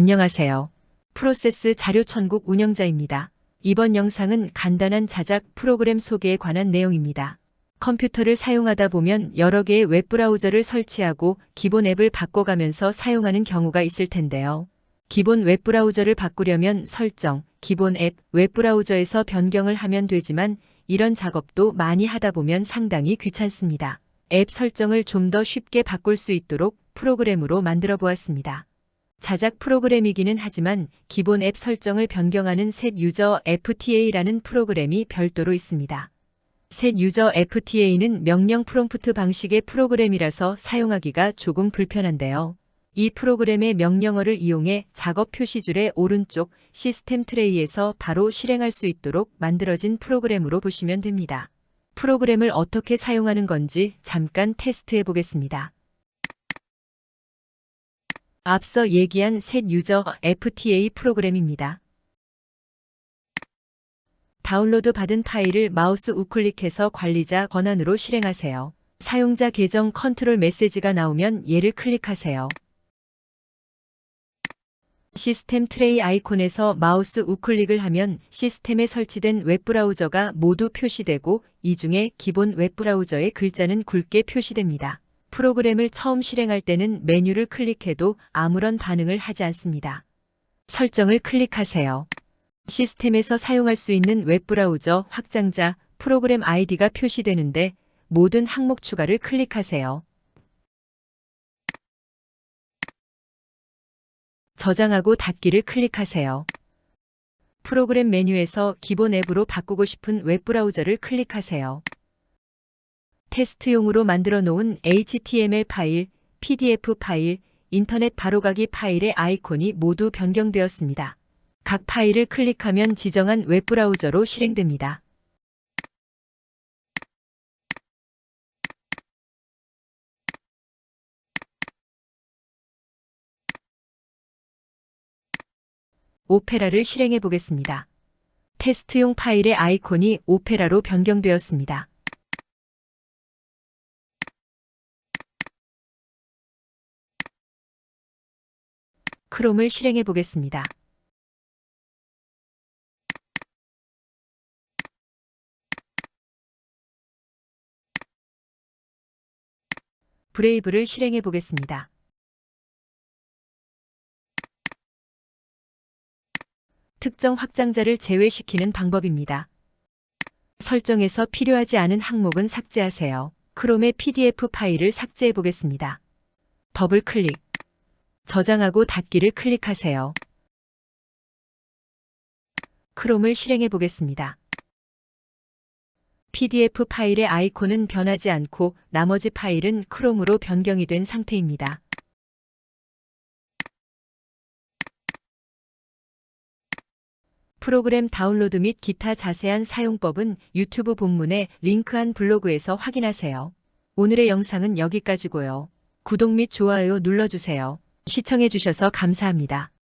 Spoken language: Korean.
안녕하세요. 프로세스 자료 천국 운영자입니다. 이번 영상은 간단한 자작 프로그램 소개에 관한 내용입니다. 컴퓨터를 사용하다 보면 여러 개의 웹브라우저를 설치하고 기본 앱을 바꿔가면서 사용하는 경우가 있을 텐데요. 기본 웹브라우저를 바꾸려면 설정, 기본 앱, 웹브라우저에서 변경을 하면 되지만 이런 작업도 많이 하다 보면 상당히 귀찮습니다. 앱 설정을 좀 더 쉽게 바꿀 수 있도록 프로그램으로 만들어 보았습니다. 자작 프로그램이기는 하지만 기본 앱 설정을 변경하는 셋 유저 FTA라는 프로그램이 별도로 있습니다. 셋 유저 FTA는 명령 프롬프트 방식의 프로그램이라서 사용하기가 조금 불편한데요. 이 프로그램의 명령어를 이용해 작업 표시줄의 오른쪽 시스템 트레이에서 바로 실행할 수 있도록 만들어진 프로그램으로 보시면 됩니다. 프로그램을 어떻게 사용하는 건지 잠깐 테스트해 보겠습니다. 앞서 얘기한 셋 유저 FTA 프로그램입니다. 다운로드 받은 파일을 마우스 우클릭해서 관리자 권한으로 실행하세요. 사용자 계정 컨트롤 메시지가 나오면 얘를 클릭하세요. 시스템 트레이 아이콘에서 마우스 우클릭을 하면 시스템에 설치된 웹브라우저가 모두 표시되고 이 중에 기본 웹브라우저의 글자는 굵게 표시됩니다. 프로그램을 처음 실행할 때는 메뉴를 클릭해도 아무런 반응을 하지 않습니다. 설정을 클릭하세요. 시스템에서 사용할 수 있는 웹브라우저 확장자 프로그램 아이디가 표시되는데 모든 항목 추가를 클릭하세요. 저장하고 닫기를 클릭하세요. 프로그램 메뉴에서 기본 앱으로 바꾸고 싶은 웹브라우저를 클릭하세요. 테스트용으로 만들어 놓은 HTML 파일, PDF 파일, 인터넷 바로가기 파일의 아이콘이 모두 변경되었습니다. 각 파일을 클릭하면 지정한 웹브라우저로 실행됩니다. 오페라를 실행해 보겠습니다. 테스트용 파일의 아이콘이 오페라로 변경되었습니다. 크롬을 실행해 보겠습니다. 브레이브를 실행해 보겠습니다. 특정 확장자를 제외시키는 방법입니다. 설정에서 필요하지 않은 항목은 삭제하세요. 크롬의 PDF 파일을 삭제해 보겠습니다. 더블 클릭. 저장하고 닫기를 클릭하세요. 크롬을 실행해 보겠습니다. PDF 파일의 아이콘은 변하지 않고 나머지 파일은 크롬으로 변경이 된 상태입니다. 프로그램 다운로드 및 기타 자세한 사용법은 유튜브 본문에 링크한 블로그에서 확인하세요. 오늘의 영상은 여기까지고요. 구독 및 좋아요 눌러주세요. 시청해주셔서 감사합니다.